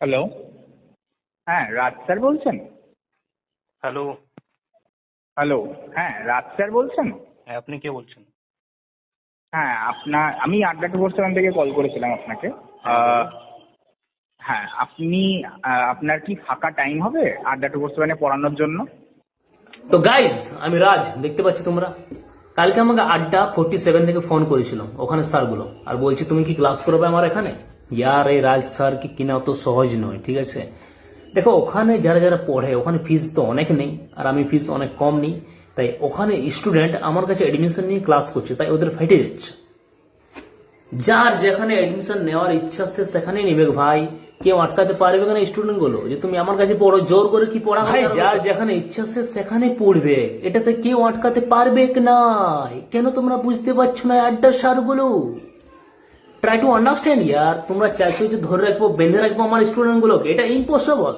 Hello হ্যাঁ Raj sir বলছেন? Hello hello হ্যাঁ রাজ স্যার বলছেন? হ্যাঁ আপনি কে বলছেন? হ্যাঁ আপনার আমি আড্ডা টু ফোর সেভেন থেকে কল করেছিলাম আপনাকে। হ্যাঁ আপনি আপনার কি ফাঁকা টাইম হবে আড্ডা টু ফোর সেভেনে পড়ানোর জন্য? তো গাইজ আমি রাজ দেখতে পাচ্ছি তোমরা। কালকে আমাকে আড্ডা ফোর্টি সেভেন থেকে ফোন করেছিলাম ওখানে স্যারগুলো। আর বলছি তুমি কি ক্লাস করবে আমার এখানে? ইয়ার এই রাজ স্যার কি কিনা অত সহজ নয় ঠিক আছে? দেখো ওখানে যারা যারা পড়ে ওখানে ফিস তো অনেক নেই আর আমি ফিস অনেক কম নিই তাই ওখানে স্টুডেন্ট আমার কাছে এডমিশন নিয়ে ক্লাস করছে তাই ওদের ফেটে যাচ্ছে। যার যেখানে এডমিশন নেওয়ার ইচ্ছা সে সেখানে নেবে ভাই। কেউ আটকাতে পারবে না স্টুডেন্টগুলো যে তুমি আমার কাছে পড়ো জোর করে কি পড়া ভাই যার যেখানে ইচ্ছা সে সেখানে পড়বে। এটাতে কেউ আটকাতে পারবে না কেন তোমরা বুঝতে পারছ না আড্ডার সারগুলো ট্রাই টু আন্ডারস্ট্যান্ড ইয়ার তোমরা চাইছো যে ধরে রাখব বেঁধে রাখব আমার স্টুডেন্ট গুলোকে এটা ইম্পসিবল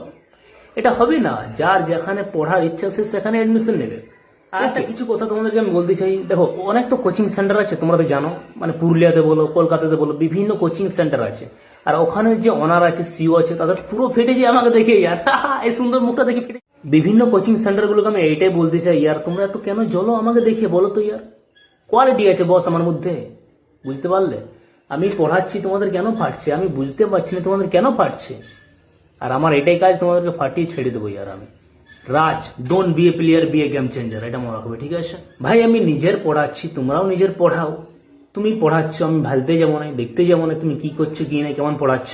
এটা হবে না যার যেখানে পড়ার ইচ্ছা সে সেখানে অ্যাডমিশন নেবে আর একটা কিছু কথা তোমাদেরকে আমি বলতে চাই দেখো অনেক তো কোচিং সেন্টার আছে তোমরা তো জানো মানে পুরুলিয়াতে বলো কলকাতাতে বলো বিভিন্ন কোচিং সেন্টার আছে আর ওখানে যে অনার আছে সিও আছে তাদের পুরো ফেটে যায় আমাকে দেখে ইয়ার এই সুন্দর মুখটা দেখে ফেটে বিভিন্ন কোচিং সেন্টারগুলোকে আমি এইটাই বলতে চাই ইয়ার তোমরা এত কেন জলো আমাকে দেখে বলো তো ইয়ার কোয়ালিটি আছে বস আমার মধ্যে বুঝতে পারলে আমি পড়াচ্ছি, তোমাদের কেন ফাটছে? আমি বুঝতে পারছি না, তোমাদের কেন ফাটছে? আর আমার এটাই কাজ, তোমাদেরকে ফাটিয়ে ছেড়ে দেবো আর আমি। Raj don't be a player be a game changer এটা মনে রাখবে, ঠিক আছে? ভাই, আমি নিজের পড়াচ্ছি, তোমরাও নিজের পড়াও। তুমি পড়াচ্ছ, আমি ভালতে যাব না, দেখতে যাব না, তুমি কি করছ, কি না, কেমন পড়াচ্ছ?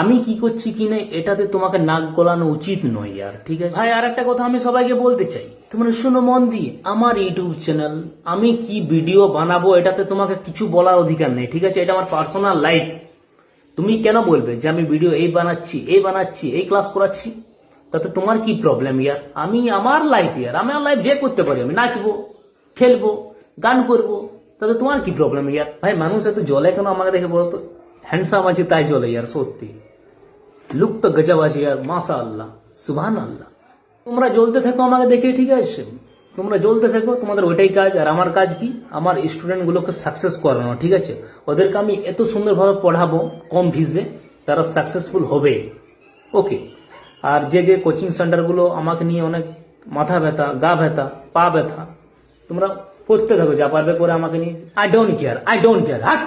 আমি কি করছি কি না, এটাতে তোমাকে নাক গলানো উচিত নয় ইয়ার ঠিক আছে? ভাই আর একটা কথা আমি সবাইকে বলতে চাই। তোমরা শুনো মন দিয়ে, আমার ইউটিউব চ্যানেল, আমি কি ভিডিও বানাবো, এটাতে তোমাকে কিছু বলার অধিকার নেই, ঠিক আছে? এটা আমার পার্সোনাল লাইফ। তুমি কেন বলবে যে আমি ভিডিও এই বানাচ্ছি এই বানাচ্ছি, এই ক্লাস করাচ্ছি? তাতে তোমার কি প্রবলেম ইয়ার? আমি আমার লাইফ ইয়ার। আমি আমার লাইফ যে করতে পারি, আমি নাচবো, খেলব, গান করব, তাতে তোমার কি প্রবলেম ইয়ার? ভাই, মানুষ এত জলে কেন আমাকে দেখে বলতো? হ্যান্ডসাম আছে, তাই জলে ইয়ার, সত্যি। লুক তো গজব আছে ইয়ার মাসা আল্লাহ সুবহান আল্লাহ তোমরা জ্বলতে থাকো আমাকে দেখে, ঠিক আছে? তোমরা জ্বলতে থাকো, তোমাদের ওইটাই কাজ, আর আমার কাজ কি? আমার স্টুডেন্ট গুলোকে সাকসেস করানো, ঠিক আছে? ওদেরকে আমি এত সুন্দরভাবে পড়াবো কম ভিজে তারা সাকসেসফুল হবে। ওকে আর যে যে কোচিং সেন্টারগুলো আমাকে নিয়ে অনেক মাথা ব্যথা, গা ব্যথা, পা ব্যথা, তোমরা পড়তে থাকো, যা পারবে করে আমাকে নিয়ে। I don't care I don't care হাট!